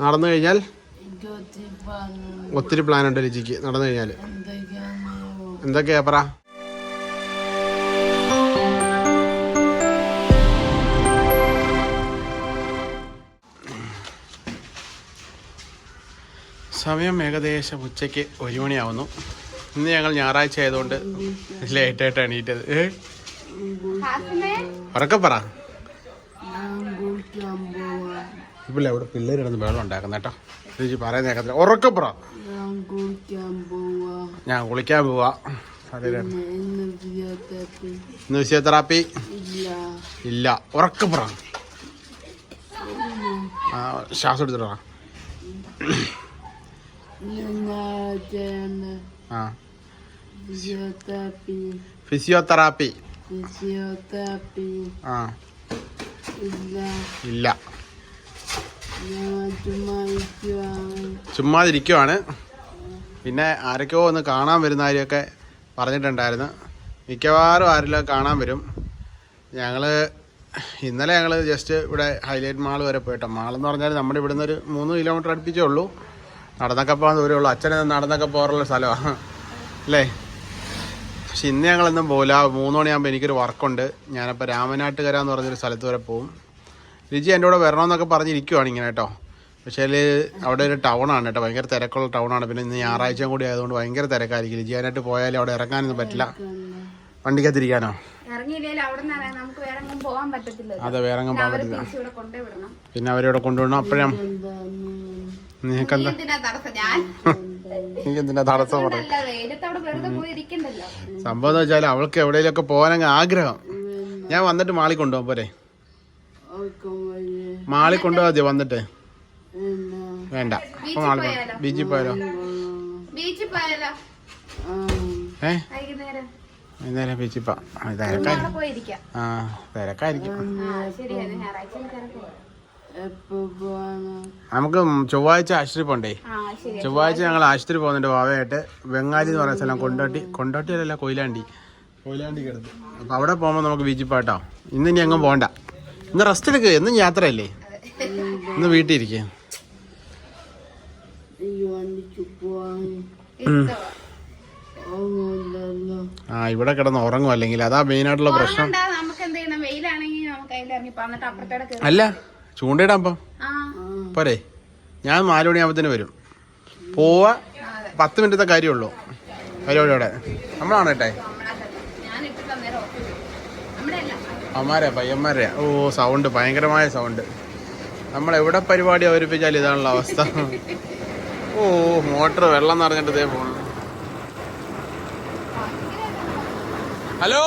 നടന്നു കഴിഞ്ഞാൽ ഒത്തിരി പ്ലാൻ ഉണ്ട് ലിജിക്ക് നടന്നു കഴിഞ്ഞാൽ. എന്തൊക്കെയാ പറ സമയം ഏകദേശം ഉച്ചയ്ക്ക് ഒരു മണിയാവുന്നു. ഇന്ന് ഞങ്ങൾ ഞായറാഴ്ച ആയതുകൊണ്ട് ലേറ്റായിട്ട് എണീറ്റത്. ഏ? ഇവിടെ പിള്ളേർ ഇടുന്ന വെള്ളം ഉണ്ടാക്കുന്ന കേട്ടോ. ചേച്ചി പറയുന്ന കേൾക്കത്തില്ല ഉറക്കപ്പുറ ഞാൻ കുളിക്കാൻ പോവാ. ഇന്ന് ഫിസിയോതെറാപ്പി. ഇല്ല. ഉറക്കപ്പുറ ശ്വാസം എടുത്തിട്ടാ ആ. ഫിസിയോതെറാപ്പി. ഫിസിയോതെറാപ്പി. ഫിസിയോതെറാപ്പി. ആ. ഇല്ല. ഇല്ല. ചുമ്മാതിരിക്കുവാണ് പിന്നെ ആരൊക്കെയോ ഒന്ന് കാണാൻ വരുന്ന കാര്യമൊക്കെ പറഞ്ഞിട്ടുണ്ടായിരുന്നു. മിക്കവാറും ആരെല്ലാം കാണാൻ വരും. ഞങ്ങൾ ഇന്നലെ ഞങ്ങൾ ജസ്റ്റ് ഇവിടെ ഹൈലൈറ്റ് മാൾ വരെ പോയിട്ടോ. മാളെന്ന് പറഞ്ഞാൽ നമ്മുടെ ഇവിടുന്ന് ഒരു മൂന്ന് കിലോമീറ്റർ അടുപ്പിച്ചേ ഉള്ളൂ. നടന്നൊക്കെ പോകാൻ ദൂരമേ ഉള്ളൂ. അച്ഛനെ നടന്നൊക്കെ പോകാറുള്ള സ്ഥലമാണ്. അല്ലേ? പക്ഷെ ഇന്ന് ഞങ്ങളൊന്നും പോകില്ല മൂന്ന് മണിയാകുമ്പോൾ എനിക്കൊരു വർക്കുണ്ട് ഞാനപ്പോൾ രാമനാട്ടുകര എന്ന് പറഞ്ഞൊരു സ്ഥലത്ത് വരെ പോകും രുചി എന്റെ കൂടെ വരണമെന്നൊക്കെ പറഞ്ഞിരിക്കുവാണ് ഇങ്ങനെ കേട്ടോ. പക്ഷേ അവിടെ ഒരു ടൗണാണ് കേട്ടോ. ഭയങ്കര തിരക്കുള്ള ടൗണാണ് പിന്നെ ഇന്ന് ഞായറാഴ്ചയും കൂടി ആയതുകൊണ്ട് ഭയങ്കര തിരക്കായിരിക്കും. രുചിയാനായിട്ട് പോയാലും അവിടെ ഇറങ്ങാനൊന്നും പറ്റില്ല. വണ്ടിക്കകത്തിരിക്കാനോ? അതെ വേറെ പോകാൻ പറ്റില്ല. പിന്നെ അവരിവിടെ കൊണ്ടുവിടണം. അപ്പോഴും നിനക്കെന്താ? എന്തിനാ തടസ്സം? സംഭവം എന്ന് വെച്ചാൽ അവൾക്ക് എവിടെയെങ്കിലുമൊക്കെ പോകാനങ്ങ് ആഗ്രഹം. ഞാൻ വന്നിട്ട് മാളി കൊണ്ടുപോകാം പോരെ. മാളി കൊണ്ടുപോകാതെ വന്നിട്ട്. വേണ്ട. അപ്പൊ ബീച്ചിൽ പോയാലോ? ബീച്ചിൽ പോയാലോ? ആ. ഏ? വൈകുന്നേരം. ബീച്ചിൽ പോ ആ തിരക്കായിരിക്കും. ആ നമുക്ക് ചൊവ്വാഴ്ച ആശുപത്രി പോണ്ടേ? ആ ശരി ചൊവ്വാഴ്ച ഞങ്ങൾ ആശുപത്രി പോകുന്നുണ്ട് വാവയായിട്ട്. വെങ്ങാലി എന്ന് പറയുന്ന സ്ഥലം കൊണ്ടോട്ടി. കൊണ്ടോട്ടി അല്ല കൊയിലാണ്ടി. കൊയിലാണ്ടി കിടന്ന്. അപ്പൊ അവിടെ പോകുമ്പോൾ നമുക്ക് ബീച്ചിൽ പോട്ടോ ഇന്ന് ഇനി അങ്ങ് പോണ്ട. ഇന്ന് റെസ്റ്റ് എടുക്കുക എന്നും യാത്രയല്ലേ? ഇന്ന് വീട്ടിൽ ഇരിക്കുക ആ ഇവിടെ കിടന്ന് ഉറങ്ങും. അല്ലെങ്കിൽ അതാ മെയിൻ ആയിട്ടുള്ള പ്രശ്നം. അല്ല ചൂണ്ടയിടാൻ അപ്പം ആ. പോരെ. ഞാൻ നാലു മണിയാകുമ്പത്തേന് വരും. പോവാ. പത്ത് മിനിറ്റത്തെ കാര്യമുള്ളൂ. പരിപാടിയോടെ നമ്മളാണ് കേട്ടെ അമ്മാരെ പയ്യന്മാരെ. ഓ സൗണ്ട് ഭയങ്കരമായ സൗണ്ട്. നമ്മൾ എവിടെ പരിപാടി അവതരിപ്പിച്ചാലും ഇതാണല്ലോ അവസ്ഥ? ഓ മോട്ടർ വെള്ളം നിറഞ്ഞിട്ട് ഇതേ പോണു. ഹലോ?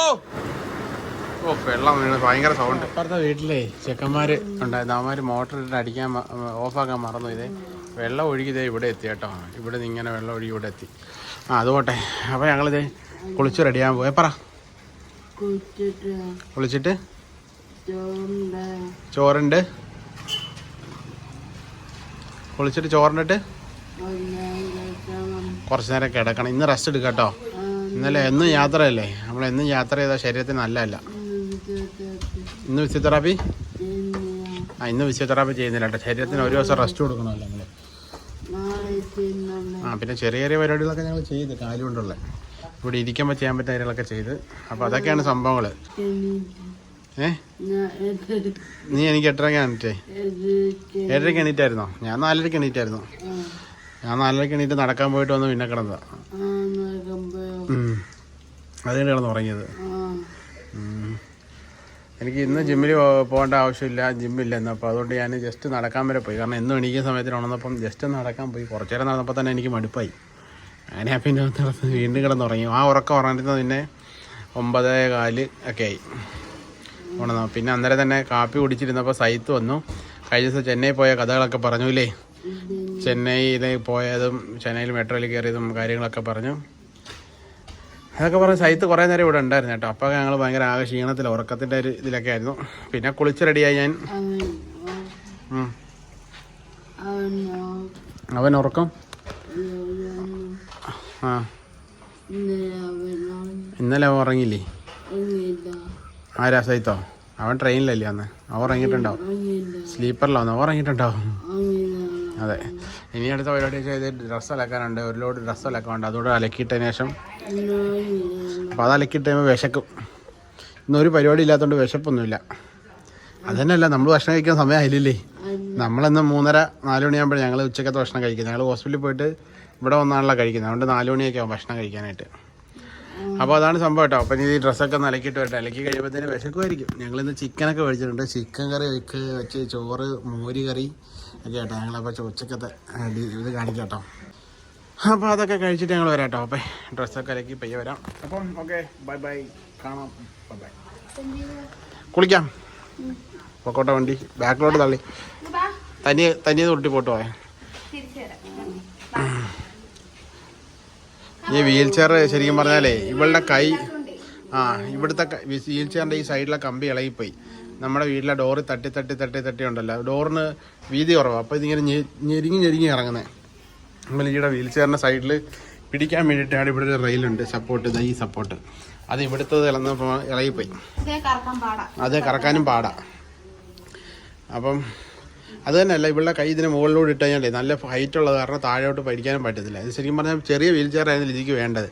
ഓ വെള്ളം വീണ്. ഭയങ്കര സൗണ്ട്. അപ്പുറത്തെ വീട്ടിലേ ചെക്കന്മാര് ഉണ്ടായിരുന്നു. അവന്മാര് മോട്ടർ ഇട്ട് അടിക്കാൻ ഓഫാക്കാൻ മറന്നു. ഇതേ വെള്ളം ഒഴുകി ഒഴുകിതേ ഇവിടെ എത്തി കേട്ടോ. ഇവിടെ നിന്ന് ഇങ്ങനെ വെള്ളം ഒഴുകി ഇവിടെ എത്തി. ആ അതുപോട്ടെ. അപ്പോൾ ഞങ്ങളിതേ കുളിച്ച് റെഡിയാകാൻ പോയി പറ. കുളിച്ചിട്ട് ചോറുണ്ട്. കുളിച്ചിട്ട് ചോറിനിട്ട് ഒന്നാം കുറച്ച് നേരം കിടക്കണം. ഇന്ന് റെസ്റ്റ് എടുക്കാം കേട്ടോ. ഇന്നലെ എന്നും യാത്രയല്ലേ? നമ്മൾ എന്നും യാത്ര ചെയ്താൽ ശരീരത്തിന് നല്ലതല്ല. ഇന്ന് ഫിസിയോതെറാപ്പി. ആ ഇന്ന് ഫിസിയോതെറാപ്പി ചെയ്യുന്നില്ല കേട്ടോ. ശരീരത്തിന് ഒരു ദിവസം റെസ്റ്റ് കൊടുക്കണമല്ലോ നമ്മൾ ആ പിന്നെ ചെറിയ ചെറിയ പരിപാടികളൊക്കെ ഞങ്ങൾ ചെയ്ത് കാലുകൊണ്ടുള്ളത് കൊണ്ടുള്ള ഇവിടെ ഇരിക്കുമ്പോൾ ചെയ്യാൻ പറ്റുന്ന കാര്യങ്ങളൊക്കെ ചെയ്ത്. അപ്പോൾ അതൊക്കെയാണ് സംഭവങ്ങൾ എണീറ്റ് ഏ? നീ എനിക്ക് എട്ടരയ്ക്ക് എണീറ്റേ. ഏഴരക്ക് ഏഴരയ്ക്ക് എണീറ്റായിരുന്നോ? ഞാൻ നാലരയ്ക്ക് എണീറ്റായിരുന്നു. ഞാൻ നാലരയ്ക്ക് എണീറ്റ് നടക്കാൻ പോയിട്ട് വന്ന് പിന്നെ കിടന്നതാ. അതിന് കിടന്ന് ഉറങ്ങിയത്. എനിക്ക് ഇന്ന് ജിമ്മിൽ പോകേണ്ട ആവശ്യമില്ല. ജിമ്മില്ല എന്ന് അപ്പോൾ അതുകൊണ്ട് ഞാൻ ജസ്റ്റ് നടക്കാൻ വരെ പോയി. കാരണം എന്നും എണീക്കുന്ന സമയത്തിന് ഉണർന്നപ്പം ജസ്റ്റ് നടക്കാൻ പോയി. കുറച്ചേരം നടന്നപ്പോൾ തന്നെ എനിക്ക് മടുപ്പായി. അങ്ങനെ പിന്നെ നടന്ന് വീണ്ടും കിടന്നുറങ്ങി. ആ ഉറക്കം ഉറങ്ങിയിരുന്നത് പിന്നെ ഒമ്പതേ കാൽ ഒക്കെ ആയി. ഉണർന്നു പിന്നെ അന്നേരം തന്നെ കാപ്പി കുടിച്ചിരുന്നപ്പോൾ സൈത്ത് വന്നു. കഴിഞ്ഞ ദിവസം ചെന്നൈ പോയ കഥകളൊക്കെ പറഞ്ഞില്ലേ ചെന്നൈയിൽ പോയതും ചെന്നൈയിൽ മെട്രോയിൽ കയറിയതും കാര്യങ്ങളൊക്കെ പറഞ്ഞു. അതൊക്കെ പറഞ്ഞ് സൈത്ത് കുറേ നേരം ഇവിടെ ഉണ്ടായിരുന്നു കേട്ടോ. അപ്പോൾ ഞങ്ങൾ ഭയങ്കര ആകെ ക്ഷീണത്തിൽ ഉറക്കത്തിന്റെ ഒരു ഇതിലൊക്കെ ആയിരുന്നു. പിന്നെ കുളിച്ച് റെഡിയായി ഞാൻ. അവൻ ഉറക്കം? ആ. ഇന്നലെ അവൻ ഉറങ്ങില്ലേ ആരാ സൈത്തോ അവൻ ട്രെയിനിലല്ലേ അന്ന്. അവൻ ഇറങ്ങിയിട്ടുണ്ടാവും സ്ലീപ്പറിലോ അവൻ ഇറങ്ങിയിട്ടുണ്ടാവും അതെ. ഇനി അടുത്ത പരിപാടി ചെയ്ത് ഡ്രസ്സ് അലക്കാനുണ്ട്. ഒരു ലോഡ് ഡ്രസ്സ് അലക്കാനുണ്ട് അതുകൂടെ അലക്കിയിട്ടതിന് ശേഷം അപ്പോൾ അത് അലക്കിയിട്ട് കഴിയുമ്പോൾ വിശക്കും. ഇന്നൊരു പരിപാടി ഇല്ലാത്തതുകൊണ്ട് വിശപ്പൊന്നുമില്ല. അതന്നെയല്ല നമ്മൾ ഭക്ഷണം കഴിക്കാൻ സമയമായില്ലേ? നമ്മളിന്ന് മൂന്നര നാല് ഞങ്ങൾ ഉച്ചക്കത്തെ ഭക്ഷണം കഴിക്കും. ഞങ്ങൾ ഹോസ്പിറ്റലിൽ പോയിട്ട് ഇവിടെ വന്നാണല്ലോ കഴിക്കുന്നത് അതുകൊണ്ട് നാല് മണിയൊക്കെ ആവും ഭക്ഷണം കഴിക്കാനായിട്ട് അപ്പോൾ അതാണ് സംഭവം കേട്ടോ അപ്പം ഈ ഡ്രസ്സൊക്കെ ഒന്ന് വരട്ടെ അലക്കി കഴിയുമ്പോഴത്തേന് വിശക്കുമായിരിക്കും ഞങ്ങളിന്ന് ചിക്കനൊക്കെ മേടിച്ചിട്ടുണ്ട് ചിക്കൻ കറി വെക്ക് വെച്ച് ചോറ് മോര് കറി ഒക്കെ കേട്ടോ ഞങ്ങളപ്പോൾ ഡി- ഇത് കാണിക്കാം കേട്ടോ അപ്പോൾ അതൊക്കെ കഴിച്ചിട്ട് ഞങ്ങൾ വരാം കേട്ടോ അപ്പം ഡ്രസ്സൊക്കെ അലക്കി പയ്യെ വരാം അപ്പം ഓക്കെ ബൈ ബൈ കാണാം ബൈ ബൈ കുളിക്കാം പൊക്കോട്ടെ വണ്ടി ബാക്കിലോട്ട് തള്ളി തനിയെ തനിയെ തൊട്ടി പോട്ട് തിരിച്ചു തരാം ഈ വീൽ ചെയർ ശരിക്കും പറഞ്ഞാലേ ഇവളുടെ കൈ ആ ഇവിടുത്തെ വീൽ ചെയറിന്റെ ഈ സൈഡിലെ കമ്പി ഇളകിപ്പോയി. നമ്മുടെ വീട്ടിലെ ഡോറ് തട്ടി തട്ടി തട്ടി തട്ടി ഉണ്ടല്ലോ. ഡോറിന് വീതി കുറവാണ് അപ്പോൾ ഇതിങ്ങനെ ഞെരിങ്ങി ഞെരിങ്ങി ഇറങ്ങുന്നത് നമ്മൾ ഈയുടെ വീൽ ചെയറിന്റെ സൈഡിൽ പിടിക്കാൻ വേണ്ടിയിട്ടാണ് ഇവിടെ ഒരു റെയിലുണ്ട് സപ്പോർട്ട് ഈ സപ്പോർട്ട് അത് ഇവിടുത്തത് ഇളന്നപ്പോൾ ഇളകിപ്പോയി. അത് കറക്കാനും പാടാ. അപ്പം അത് തന്നെയല്ല ഇവളുടെ കൈ ഇതിന് മുകളിലൂടെ ഇട്ട് കഴിഞ്ഞാലേ നല്ല ഹൈറ്റ് ഉള്ളത് കാരണം താഴോട്ട് പഠിക്കാനും പറ്റത്തില്ല. ഇത് ശരിക്കും പറഞ്ഞാൽ ചെറിയ വീൽ ചെയർ ആയിരുന്നു ലിജിക്ക് വേണ്ടത്.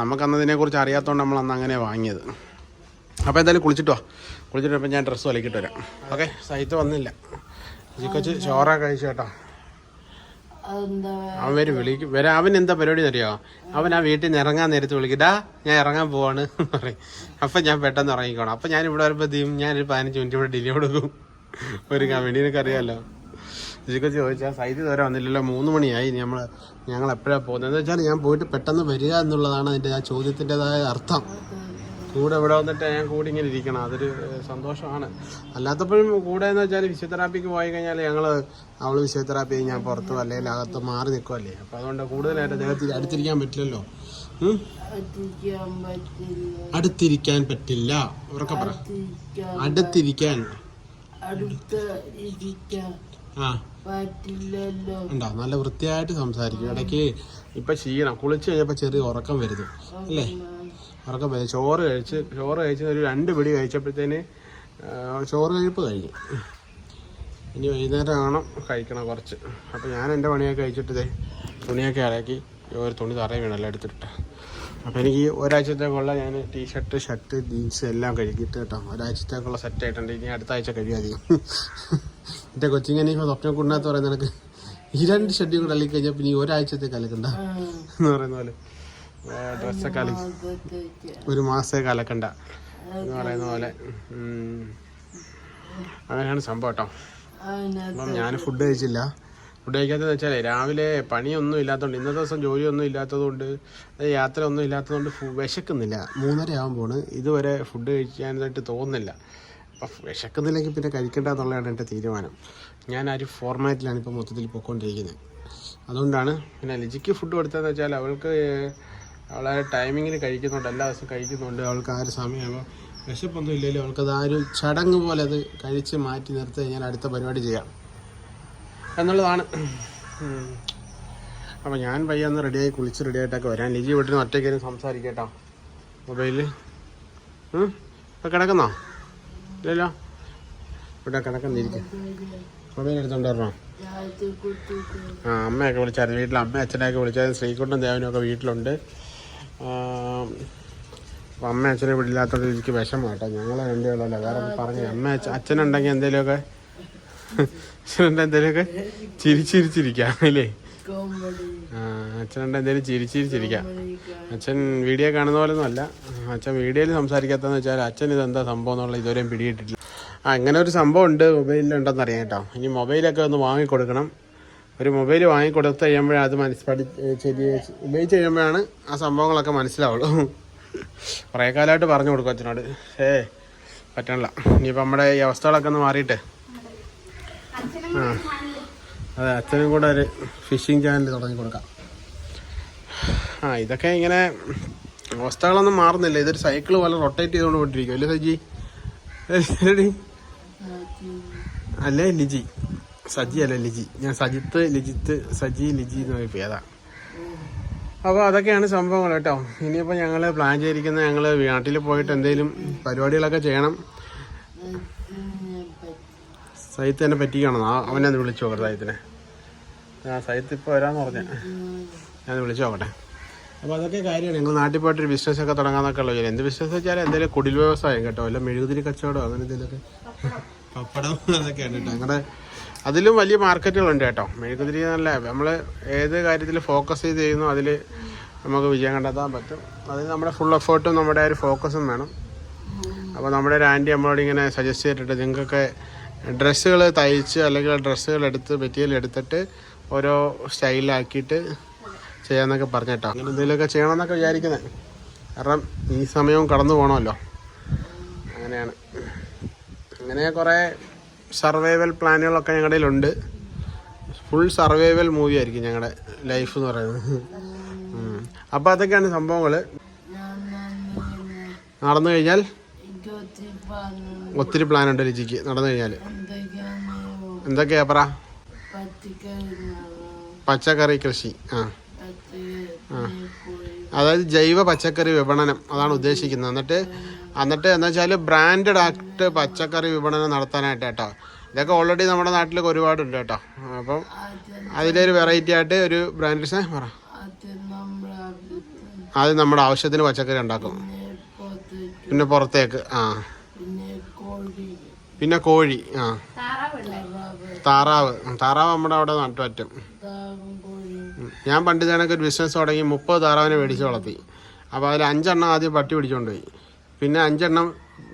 നമുക്കന്നതിനെക്കുറിച്ച് അറിയാത്തതുകൊണ്ട് നമ്മൾ അന്ന് അങ്ങനെ വാങ്ങിയത്. അപ്പോൾ എന്തായാലും കുളിച്ചിട്ടോ കുളിച്ചിട്ട് ഇപ്പം ഞാൻ ഡ്രസ്സ് വിലക്കിട്ട് വരാം. ഓക്കെ സൈറ്റ് വന്നില്ല. ലിജിക്കൊച്ച് ചോറ കഴിച്ചു കേട്ടോ അവൻ വരും വിളിക്കും. വരാ അവൻ എന്താ പരിപാടി അറിയോ അവൻ ആ വീട്ടിൽ നിന്ന് ഇറങ്ങാൻ നേരത്ത് വിളിക്കടാ ഞാൻ ഇറങ്ങാൻ പോവാണ് പറയും. അപ്പം ഞാൻ പെട്ടെന്ന് ഇറങ്ങിക്കോണം അപ്പം ഞാൻ ഇവിടെ വരുമ്പോൾ തീയും ഞാനൊരു പതിനഞ്ച് മിനിറ്റ് ഇവിടെ ഡിലേ കൊടുക്കും. ഒരു കമ്പനീനൊക്കെ അറിയാമല്ലോ ഇതൊക്കെ ചോദിച്ചാൽ സൈറ്റ് ഇതുവരെ വന്നില്ലല്ലോ മൂന്ന് മണിയായി നമ്മൾ ഞങ്ങൾ എപ്പോഴാണ് പോകുന്നത്? എന്ന് വെച്ചാൽ ഞാൻ പോയിട്ട് പെട്ടെന്ന് വരിക എന്നുള്ളതാണ് അതിന്റെ ആ ചോദ്യത്തിന്റെതായ അർത്ഥം. കൂടെ ഇവിടെ വന്നിട്ട് ഞാൻ കൂടി ഇങ്ങനെ ഇരിക്കണം അതൊരു സന്തോഷമാണ്. അല്ലാത്തപ്പോഴും കൂടെ എന്ന് വെച്ചാൽ ഫിസിയോതെറാപ്പിക്ക് പോയി കഴിഞ്ഞാൽ ഞങ്ങൾ അവൾ ഫിസിയോതെറാപ്പി ഞാൻ പുറത്ത് അല്ലെങ്കിൽ അകത്ത് മാറി നിൽക്കുമല്ലേ അപ്പോൾ അതുകൊണ്ട് കൂടുതലായിട്ട് അദ്ദേഹത്തിൽ അടുത്തിരിക്കാൻ പറ്റില്ലല്ലോ. അടുത്തിരിക്കാൻ പറ്റില്ല. ഉറക്കെ പറ. എത്തിക്കാൻ അടുത്തിരിക്കാൻ. അടുത്ത് ഇരിക്കാൻ ആ. പറ്റില്ലല്ലോ. ഉണ്ടോ? നല്ല വൃത്തിയായിട്ട് സംസാരിക്കും. ഇടയ്ക്ക് ഇപ്പം ക്ഷീണം. കുളിച്ച് കഴിഞ്ഞപ്പോൾ ചെറിയ ഉറക്കം വരുന്നു. അല്ലേ? ഉറക്കം വരും ചോറ് കഴിച്ച് ചോറ് കഴിച്ച് ഒരു രണ്ട് പിടി കഴിച്ചപ്പോഴത്തേന് ചോറ് കഴിപ്പ് കഴിഞ്ഞു. ഇനി വൈകുന്നേരം ആണോ കഴിക്കണം കുറച്ച്. അപ്പോൾ ഞാൻ എന്റെ പണിയൊക്കെ കഴിച്ചിട്ട് തുണിയൊക്കെ ഇളക്കി ഒരു തുണി തറയും വീണല്ലോ എടുത്തിട്ട്. അപ്പോൾ എനിക്ക് ഒരാഴ്ചത്തേക്കുള്ള ഞാൻ ടീഷർട്ട് ഷർട്ട് ജീൻസ് എല്ലാം കഴുകിയിട്ട് കേട്ടോ. ഒരാഴ്ചത്തേക്കുള്ള സെറ്റ് ആയിട്ടുണ്ട്. ഇനി അടുത്ത ആഴ്ച കഴിയാതെ എന്റെ കൊച്ചിങ്ങനെ ഇപ്പോൾ സ്വപ്നം കുണ്ണാത്ത് പറയുന്നത് എനിക്ക് ഈ രണ്ട് ഷെഡ്യൂൾ കൂടെ അലക്കി കഴിഞ്ഞാൽ പിന്നെ ഒരാഴ്ചത്തേക്ക് അലക്കണ്ട എന്ന് പറയുന്ന പോലെ. ഡ്രസ്സൊക്കെ അലക്കി ഒരു മാസത്തേക്ക് അലക്കണ്ട എന്ന് പറയുന്ന പോലെ. അങ്ങനെയാണ് സംഭവം കേട്ടോ. അപ്പം ഞാൻ ഫുഡ് കഴിച്ചില്ല. ഫുഡ് കഴിക്കാത്തതെന്ന് വെച്ചാലേ രാവിലെ പണിയൊന്നും ഇല്ലാത്തതുകൊണ്ട് ഇന്നത്തെ ദിവസം ജോലിയൊന്നും ഇല്ലാത്തതുകൊണ്ട് യാത്ര ഒന്നും ഇല്ലാത്തതുകൊണ്ട് വിശക്കുന്നില്ല. മൂന്നര ആകുമ്പോൾ ഇതുവരെ ഫുഡ് കഴിക്കാനായിട്ട് തോന്നുന്നില്ല. അപ്പം വിശക്കുന്നില്ലെങ്കിൽ പിന്നെ കഴിക്കേണ്ട എന്നുള്ളതാണ് എന്റെ തീരുമാനം. ഞാൻ ആ ഒരു ഫോർമാറ്റിലാണ് ഇപ്പോൾ മൊത്തത്തിൽ പോയിക്കൊണ്ടിരിക്കുന്നത് അതുകൊണ്ടാണ് പിന്നെ ലിജിക്ക് ഫുഡ് കൊടുത്തതെന്ന് വെച്ചാൽ അവൾക്ക് അവളെ ടൈമിങ്ങിന് കഴിക്കുന്നുണ്ട്. എല്ലാ ദിവസവും കഴിക്കുന്നുണ്ട്. അവൾക്ക് ആ ഒരു സമയമാകുമ്പോൾ വിശപ്പൊന്നും ഇല്ലല്ലോ. അവൾക്കത് ആ ഒരു ചടങ്ങ് പോലെ അത് കഴിച്ച് മാറ്റി നിർത്തി കഴിഞ്ഞാൽ അടുത്ത പരിപാടി ചെയ്യാം. എന്നുള്ളതാണ്. അപ്പം അപ്പോൾ ഞാൻ പയ്യ ഒന്ന് റെഡിയായി കുളിച്ച് റെഡിയായിട്ടൊക്കെ വരാൻ ലിജി വീട്ടിൽ നിന്ന് ഒറ്റയ്ക്കാരും സംസാരിക്കട്ടോ മൊബൈലിൽ ഇപ്പം കിടക്കുന്നോ? ഇല്ലല്ലോ? ഇവിടെ കിടക്കുന്നിരിക്കും മൊബൈൽ എടുത്തോണ്ട് വരണോ? ആ അമ്മയൊക്കെ വിളിച്ചായിരുന്നു. വീട്ടിൽ അമ്മ അച്ഛനെയൊക്കെ വിളിച്ചായിരുന്നു. ശ്രീകുട്ടൻ ദേവനൊക്കെ വീട്ടിലുണ്ട്. അപ്പം അമ്മ അച്ഛനെ വിടില്ലാത്തോണ്ട് എനിക്ക് വിഷമം കേട്ടോ. ഞങ്ങളെ രണ്ടുപേരല്ല വേറെ പറഞ്ഞു അമ്മ അച്ഛനുണ്ടെങ്കിൽ എന്തെങ്കിലുമൊക്കെ അച്ഛനുണ്ട് എന്തേലൊക്കെ ചിരിച്ചിരിച്ചിരിക്കാം അല്ലേ? അച്ഛനുണ്ട് എന്തേലും ചിരിച്ചിരിച്ചിരിക്കാം. അച്ഛൻ വീഡിയോ കാണുന്ന പോലെ ഒന്നും അല്ല. അച്ഛൻ വീഡിയോയിൽ സംസാരിക്കാത്തതെന്ന് വെച്ചാൽ അച്ഛൻ ഇതെന്താ സംഭവം എന്നുള്ള ഇതുവരെയും പിടിയിട്ടില്ല. ആ അങ്ങനെ ഒരു സംഭവം ഉണ്ട് മൊബൈലിലുണ്ടെന്ന് അറിയാം കേട്ടോ. ഇനി മൊബൈലൊക്കെ ഒന്ന് വാങ്ങിക്കൊടുക്കണം. ഒരു മൊബൈൽ വാങ്ങിക്കൊടുത്ത് കഴിയുമ്പോഴേ അത് മനസ്സ് പഠി ശരി ഉപയോഗിച്ച് കഴിയുമ്പോഴാണ് ആ സംഭവങ്ങളൊക്കെ മനസ്സിലാവുള്ളൂ. കുറേ കാലമായിട്ട് പറഞ്ഞു കൊടുക്കും അച്ഛനോട്. ഏ പറ്റണില്ല. ഇനിയിപ്പോൾ നമ്മുടെ ഈ അവസ്ഥകളൊക്കെ ഒന്ന് മാറിയിട്ട്. അതെ അച്ഛനും കൂടെ ഒരു ഫിഷിംഗ് ചാനൽ തുടങ്ങി കൊടുക്കാം. ആ ഇതൊക്കെ ഇങ്ങനെ അവസ്ഥകളൊന്നും മാറുന്നില്ല. ഇതൊരു സൈക്കിൾ പോലെ റൊട്ടേറ്റ് ചെയ്തുകൊണ്ട് പോയിട്ടിരിക്കും അല്ലേ സജി? അല്ലേ ലിജി? സജി അല്ല ലിജി? ഞാൻ സജിത്ത് ലിജിത്ത് സജി ലിജി എന്ന് പറയും പേതാ അപ്പോൾ അതൊക്കെയാണ് സംഭവങ്ങൾ കേട്ടോ. ഇനിയിപ്പോൾ ഞങ്ങൾ പ്ലാൻ ചെയ്തിരിക്കുന്നത് ഞങ്ങൾ നാട്ടിൽ പോയിട്ട് എന്തെങ്കിലും പരിപാടികളൊക്കെ ചെയ്യണം. സൈത്ത് എന്നെ പറ്റിക്കണം? ആ അവനെ ഒന്ന് വിളിച്ചു നോക്കട്ടെ സൈത്തിനെ. ആ സൈത്ത് ഇപ്പോൾ വരാമെന്ന് പറഞ്ഞ. ഞാൻ വിളിച്ചു നോക്കട്ടെ. അപ്പോൾ അതൊക്കെ കാര്യമാണ്. നിങ്ങൾ നാട്ടിൽ പോയിട്ടൊരു ബിസിനസ് ഒക്കെ തുടങ്ങാന്നൊക്കെ ഉള്ള എന്ത് ബിസിനസ് വെച്ചാൽ എന്തെങ്കിലും കുടിൽ വ്യവസായം കേട്ടോ. അല്ല മെഴുകുതിരി കച്ചവടം അങ്ങനെ എന്തെങ്കിലുമൊക്കെ. പപ്പടം അതൊക്കെയാണ് കേട്ടോ. ഞങ്ങളുടെ അതിലും വലിയ മാർക്കറ്റുകളുണ്ട് കേട്ടോ. മെഴുകുതിരി നല്ല നമ്മൾ ഏത് കാര്യത്തിൽ ഫോക്കസ് ചെയ്ത് ചെയ്യുന്നു അതിൽ നമുക്ക് വിജയം കണ്ടെത്താൻ പറ്റും. അതിന് നമ്മുടെ ഫുൾ എഫേർട്ടും നമ്മുടെ ഒരു ഫോക്കസും വേണം. അപ്പോൾ നമ്മുടെ ഒരു ആന്റി നമ്മളോട് ഇങ്ങനെ സജസ്റ്റ് ചെയ്തിട്ടുണ്ട് നിങ്ങൾക്കൊക്കെ ഡ്രസ്സുകൾ തയ്ച്ച് അല്ലെങ്കിൽ ഡ്രസ്സുകൾ എടുത്ത് മെറ്റീരിയൽ എടുത്തിട്ട് ഓരോ സ്റ്റൈലിലാക്കിയിട്ട് ചെയ്യാമെന്നൊക്കെ പറഞ്ഞിട്ടോ. അങ്ങനെ എന്തെങ്കിലുമൊക്കെ ചെയ്യണമെന്നൊക്കെ വിചാരിക്കുന്നത് കാരണം ഈ സമയവും കടന്നു പോകണമല്ലോ അങ്ങനെയാണ്. അങ്ങനെ കുറേ സർവൈവൽ പ്ലാനുകളൊക്കെ ഞങ്ങളുടെ ഉണ്ട് ഫുൾ സർവൈവൽ മൂവി ആയിരിക്കും ഞങ്ങളുടെ ലൈഫ് എന്ന് പറയുന്നത്. അപ്പോൾ അതൊക്കെയാണ് സംഭവങ്ങൾ നടന്നു കഴിഞ്ഞാൽ ഒത്തിരി പ്ലാൻ ഉണ്ട് രുചിക്ക് നടന്നു കഴിഞ്ഞാൽ എന്തൊക്കെയാണ് എന്തൊക്കെയാ പറ? പച്ചക്കറി കൃഷി. ആ. അതായത് ജൈവ പച്ചക്കറി വിപണനം. അതാണ് ഉദ്ദേശിക്കുന്നത്. എന്നിട്ട് എന്നിട്ട് എന്താ വെച്ചാൽ ബ്രാൻഡഡ് ആക്ട് പച്ചക്കറി വിപണനം നടത്താനായിട്ട് കേട്ടോ. ഇതൊക്കെ ഓൾറെഡി നമ്മുടെ നാട്ടിലൊക്കെ ഒരുപാടുണ്ട് കേട്ടോ. അപ്പം അതിലൊരു വെറൈറ്റി ആയിട്ട് ഒരു ബ്രാൻഡ് പറ. അത് ആദ്യം നമ്മുടെ ആവശ്യത്തിന് പച്ചക്കറി ഉണ്ടാക്കും. പിന്നെ പുറത്തേക്ക് ആ. പിന്നെ കോഴി. പിന്നെ കോഴി ആ. താറാവ്. താറാവ് നമ്മുടെ അവിടെ നട്ടു പറ്റും. താവും കോഴി ഉം. ഞാൻ പണ്ട് തന്നെ ഒരു ബിസിനസ് തുടങ്ങി മുപ്പത് താറാവിനെ മേടിച്ച് വളർത്തി. അപ്പോൾ അതിൽ അഞ്ചെണ്ണം ആദ്യം പട്ടി പിടിച്ചുകൊണ്ട് പോയി. പിന്നെ അഞ്ചെണ്ണം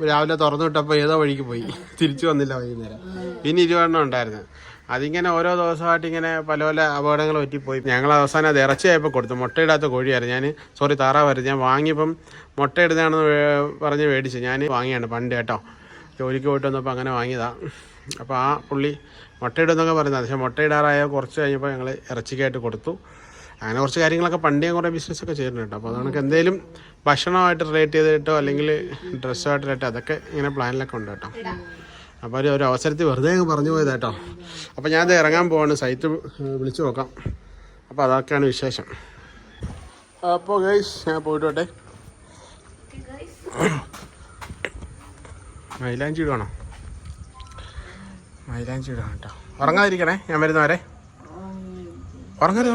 രാവിലെ തുറന്നു വിട്ടപ്പോൾ ഏതോ വഴിക്ക് പോയി. തിരിച്ചു വന്നില്ല വൈകുന്നേരം. പിന്നെ ഇരുപതെണ്ണം ഉണ്ടായിരുന്നു. അതിങ്ങനെ ഓരോ ദിവസമായിട്ട് ഇങ്ങനെ പല പല അപകടങ്ങൾ പറ്റിപ്പോയി. ഞങ്ങൾ അവസാനം അത് ഇറച്ചിയായപ്പോൾ കൊടുത്തു. മുട്ടയിടാത്ത കോഴിയായിരുന്നു. ഞാൻ സോറി താറാവായിരുന്നു. ഞാൻ വാങ്ങിയപ്പം മുട്ടയിടുന്നതാണെന്ന് പറഞ്ഞ് മേടിച്ചു. ഞാൻ വാങ്ങിയാണ് പണ്ട് കേട്ടോ. ജോലിക്ക് പോയിട്ട് വന്നപ്പോൾ അങ്ങനെ വാങ്ങിയതാണ് അപ്പോൾ ആ പുള്ളി മുട്ടയിടുന്നൊക്കെ പറയുന്നത് പക്ഷേ മുട്ടയിടാറായ കുറച്ച് കഴിഞ്ഞപ്പോൾ ഞങ്ങൾ ഇറച്ചിക്കായിട്ട് കൊടുത്തു. അങ്ങനെ കുറച്ച് കാര്യങ്ങളൊക്കെ പണ്ടേ കുറേ ബിസിനസ്സൊക്കെ ചെയ്യുന്നുണ്ട് അപ്പോൾ അതുകൊണ്ട് എന്തെങ്കിലും ഭക്ഷണമായിട്ട് റിലേറ്റ് ചെയ്തിട്ടോ അല്ലെങ്കിൽ ഡ്രസ്സുമായിട്ട് റിലേറ്റ് അതൊക്കെ ഇങ്ങനെ പ്ലാനിലൊക്കെ ഉണ്ട് കേട്ടോ. അപ്പോൾ ഒരു ഒരു അവസരത്തിൽ വെറുതെ അങ്ങ് പറഞ്ഞു പോയത് കേട്ടോ. അപ്പോൾ ഞാൻ ഇത് ഇറങ്ങാൻ പോവാണ്. സൈറ്റ് വിളിച്ചു നോക്കാം. അപ്പോൾ അതൊക്കെയാണ് വിശേഷം. അപ്പോൾ ഗൈസ് ഞാൻ പോയിട്ടോട്ടെ മൈലാഞ്ചി ഇടുവാണോ? മൈലാഞ്ചി ഇടുവാണ് കേട്ടോ. ഉറങ്ങാതിരിക്കണേ ഞാൻ വരുന്നവരെ. ഉറങ്ങരുത്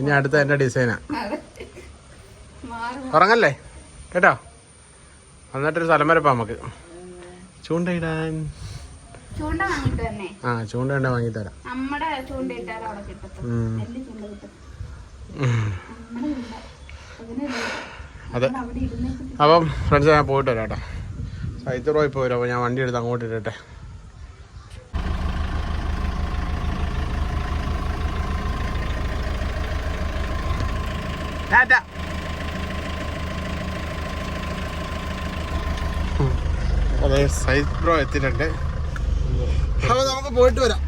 ഇനി അത് അടുത്ത എന്റെ ഡിസൈനാ. അതെ. ഉറങ്ങല്ലേ? കേട്ടോ? എന്നിട്ടൊരു സ്ഥലം വരപ്പാ നമുക്ക്. ചൂണ്ടയിടാൻ. ആ ചൂണ്ട ഇട്ടാൽ അവിടെ തരാം അതെ. അപ്പം ഫ്രണ്ട്സ് ഞാൻ പോയിട്ട് വരാം കേട്ടോ. സൈത്ത് റോയിൽ പോയി അപ്പോൾ ഞാൻ വണ്ടി എടുത്ത് അങ്ങോട്ട് ഇടട്ടെ. സൈത്ത് ബ്രോ എത്തിയിട്ടുണ്ട്. അപ്പോൾ നമുക്ക് പോയിട്ട് വരാം.